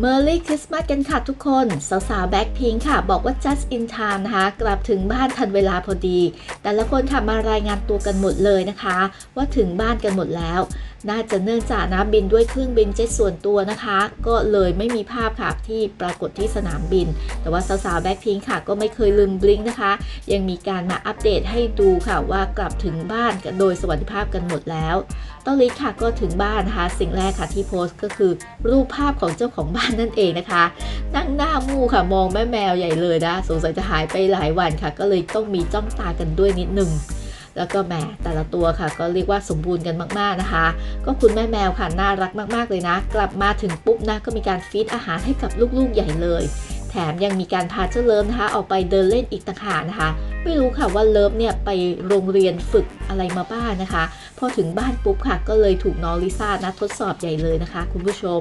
เมอร์รี่คริสต์มาสกันค่ะทุกคน สาวๆแบ็คพิงค่ะ บอกว่า just in time นะคะ กลับถึงบ้านทันเวลาพอดี แต่ละคนค่ะมารายงานตัวกันหมดเลยนะคะ ว่าถึงบ้านกันหมดแล้ว น่าจะเนื่องจากนะบินด้วยเครื่องบินเจ็ตส่วนตัวนะคะ ก็เลยไม่มีภาพค่ะที่ปรากฏที่สนามบิน แต่ว่าสาวๆแบ็คพิงค่ะ ก็ไม่เคยลืมบลิงนะคะ ยังมีการมาอัปเดตให้ดูค่ะว่ากลับถึงบ้านกันโดยสวัสดิภาพกันหมดแล้วต้นลิศค่ะก็ถึงบ้านนะคะสิ่งแรกค่ะที่โพสต์ก็คือรูปภาพของเจ้าของบ้านนั่นเองนะคะ นั่งหน้ามูค่ะ มองแม่แมวใหญ่เลยนะสงสัยจะหายไปหลายวันค่ะ ก็เลยต้องมีจ้องตากันด้วยนิดนึงแล้วก็แหมแต่ละตัวค่ะ ก็เรียกว่าสมบูรณ์กันมาก ๆนะคะ ก็คุณแม่แมวค่ะน่ารักมากๆเลยนะ กลับมาถึงปุ๊บนะก็มีการฟีดอาหารให้กับลูกๆใหญ่เลย แถมยังมีการพาเจ้าเลิฟนะคะออกไปเดินเล่นอีกต่างหากนะคะ ไม่รู้ค่ะว่าเลิฟเนี่ยไปโรงเรียนฝึกอะไรมาบ้างนะคะ พอถึงบ้านปุ๊บค่ะ ก็เลยถูกน้องลิซ่านะทดสอบใหญ่เลยนะคะ คุณผู้ชม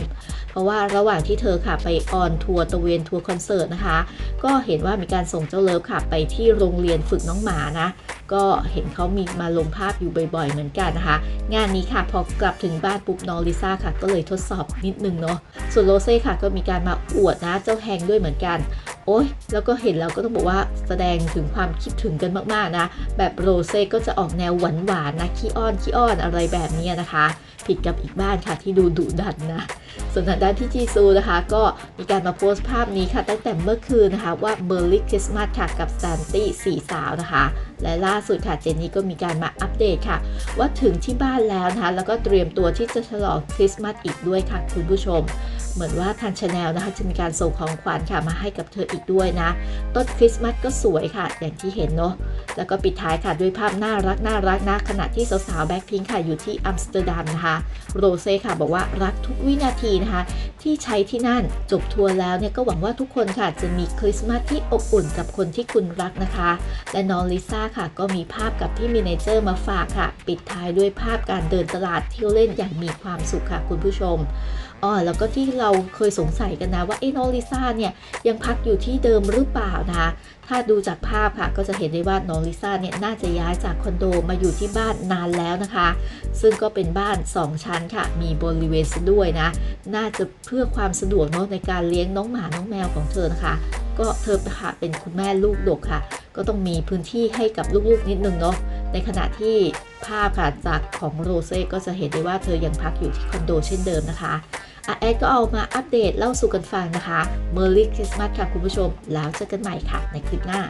เพราะว่าระหว่างที่เธอค่ะไปออนทัวร์ตะเวนทัวร์คอนเสิร์ตนะคะ ก็เห็นว่ามีการส่งเจ้าเลิฟค่ะ ไปที่โรงเรียนฝึกน้องหมานะ ก็เห็นเขามีมาลงภาพอยู่บ่อยๆ เหมือนกันนะคะ งานนี้ค่ะพอกลับถึงบ้านปุ๊บน้องลิซ่าค่ะ ก็เลยทดสอบนิดนึงเนาะส่วนโรเซ่ค่ะก็มีการมาอวดนะเจ้าแฮงด้วยเหมือนกัน โอ้ยแล้วก็เห็นแล้วก็ต้องบอกว่าแสดงถึงความคิดถึงกันมากๆนะ แบบโรเซ่ก็จะออกแนวหวานๆนะขี้อ้อนขี้อ้อนอะไรแบบนี้นะคะ ผิดกับอีกบ้านค่ะที่ดูดุดันนะส่วนทางด้านที่จีซูนะคะ ก็มีการมาโพสต์ภาพนี้ค่ะ ตั้งแต่เมื่อคืนนะคะว่าเบอร์ลี่คริสต์มาสค่ะกับซานตี้สี่สาวนะคะ และล่าสุดค่ะเจนนี่ก็มีการมาอัปเดตค่ะ ว่าถึงที่บ้านแล้วนะคะแล้วก็เตรียมตัวที่จะฉลองคริสต์มาสอีกด้วยค่ะคุณผู้ชม เหมือนว่าทางชาแนลนะคะจะมีการส่งของขวัญค่ะมาให้กับเธออีกด้วยนะ ต้นคริสต์มาสก็สวยค่ะ อย่างที่เห็นเนาะ แล้วก็ปิดท้ายค่ะด้วยภาพน่ารักน่ารักนะขณะที่สาวๆแบ็คพิงค่ะอยู่ที่อัมสเตอร์ดัมนะคะ โรเซ่ค่ะบอกว่ารักทุกวินาทีนะคะ ที่ใช้ที่นั่นจบทัวร์แล้วเนี่ยก็หวังว่าทุกคนค่ะจะมีคริสต์มาสที่อบอุ่นกับคนที่คุณรักนะคะ และน้องลิซ่าค่ะก็มีภาพกับที่มีเนเจอร์มาฝากค่ะ ปิดท้ายด้วยภาพการเดินตลาดเที่ยวเล่นอย่างมีความสุขค่ะคุณผู้ชมอ๋อแล้วก็ที่เราเคยสงสัยกันนะว่าเอ๊ะน้องลิซ่าเนี่ยยังพักอยู่ที่เดิมหรือเปล่านะคะถ้าดูจากภาพค่ะก็จะเห็นได้ว่าน้องลิซ่าเนี่ยน่าจะย้ายจากคอนโดมาอยู่ที่บ้านนานแล้วนะคะ ซึ่งก็เป็นบ้าน 2 ชั้นค่ะ มีบริเวณซะด้วยนะ น่าจะเพื่อความสะดวกเนาะในการเลี้ยงน้องหมาน้องแมวของเธอนะคะ ก็เธอค่ะเป็นคุณแม่ลูกดกค่ะ ก็ต้องมีพื้นที่ให้กับลูกๆนิดนึงเนาะในขณะที่ภาพค่ะจากของโรเซ่ก็จะเห็นได้ว่าเธอยังพักอยู่ที่คอนโดเช่นเดิมนะคะ อาแอดก็เอามาอัปเดตเล่าสู่กันฟังนะคะ Merry Christmas ค่ะคุณผู้ชม แล้วเจอกันใหม่ค่ะในคลิปหน้า